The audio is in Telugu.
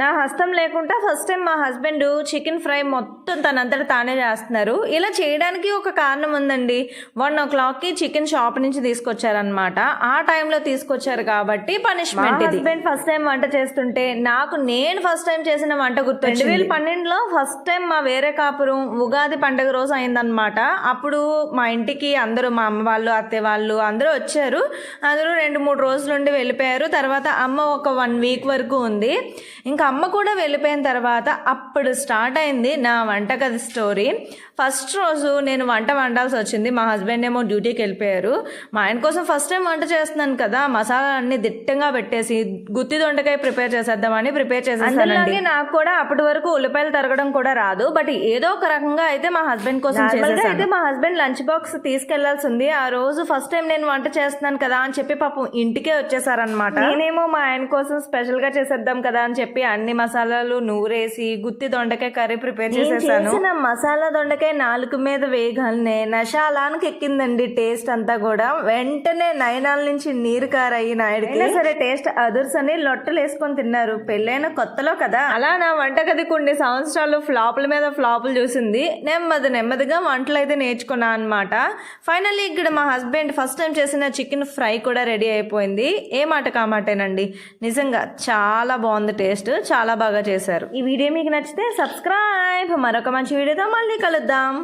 నా హస్తం లేకుండా ఫస్ట్ టైం మా హస్బెండ్ చికెన్ ఫ్రై మొత్తం తనంతట తానే చేస్తున్నారు. ఇలా చేయడానికి ఒక కారణం ఉందండి. వన్ ఓ క్లాక్కి చికెన్ షాప్ నుంచి తీసుకొచ్చారనమాట ఆ టైంలో తీసుకొచ్చారు కాబట్టి పనిష్మెంట్ హస్బెండ్ ఫస్ట్ టైం వంట చేస్తుంటే నాకు నేను ఫస్ట్ టైం చేసిన వంట గుర్తు రెండు వేల పన్నెండులో ఫస్ట్ టైం మా వేరే కాపురం ఉగాది పండుగ రోజు అయిందనమాట అప్పుడు మా ఇంటికి అందరూ మా అమ్మ వాళ్ళు అత్తయ్య వాళ్ళు అందరూ వచ్చారు. అందరూ రెండు మూడు రోజులు ఉండి వెళ్ళిపోయారు. తర్వాత అమ్మ ఒక వన్ వీక్ వరకు ఉంది. ఇంకా అమ్మ కూడా వెళ్ళిపోయిన తర్వాత అప్పుడు స్టార్ట్ అయింది నా వంటగది స్టోరీ ఫస్ట్ రోజు నేను వంట వండాల్సి వచ్చింది. మా హస్బెండ్ ఏమో డ్యూటీకి వెళ్ళిపోయారు. మా ఆయన కోసం ఫస్ట్ టైం వంట చేస్తున్నాను కదా మసాలా అన్ని దిట్టంగా పెట్టేసి గుత్తి దొండకాయ ప్రిపేర్ చేసేద్దామని ప్రిపేర్ చేసేసానండి. నాకు కూడా అప్పటి వరకు ఉల్లిపాయలు తరగడం కూడా రాదు. బట్ ఏదో ఒక రకంగా అయితే మా హస్బెండ్ కోసం చేసేసాను. అయితే మా హస్బెండ్ లంచ్ బాక్స్ తీసుకెళ్ళాల్సి ఉంది. ఆ రోజు ఫస్ట్ టైం నేను వంట చేస్తున్నాను కదా అని చెప్పి పాపం ఇంటికే వచ్చేసారనమాట నేనేమో మా ఆయన కోసం స్పెషల్గా చేసేద్దాం కదా అని చెప్పి అన్ని మసాలాలు నూరేసి గుత్తి దొండకాయ కర్రీ ప్రిపేర్ చేసేసాను. చేసిన మసాలా దొండకాయ నాలుగు మీద వేయగానే నశాలానికి ఎక్కిందండి టేస్ట్ అంతా కూడా. వెంటనే నయనాల నుంచి నీరు కారాయి నాయుడికి. సరే టేస్ట్ అదుర్స్ అని లొట్టలు వేసుకొని తిన్నారు. పెళ్ళైన కొత్తలో కదా. అలా నా వంటగది కొన్ని సంవత్సరాలు ఫ్లాపుల మీద ఫ్లాపులు చూసింది. నెమ్మది నెమ్మదిగా వంటలు అయితే నేర్చుకున్నా అనమాట ఫైనల్లీ ఇక్కడ మా హస్బెండ్ ఫస్ట్ టైం చేసిన చికెన్ ఫ్రై కూడా రెడీ అయిపోయింది. ఏ మాట కామాటేనండి నిజంగా చాలా బాగుంది టేస్ట్. చాలా బాగా చేశారు. ఈ వీడియో మీకు నచ్చితే సబ్స్క్రైబ్ మరొక మంచి వీడియోతో మళ్ళీ కలుద్దాం.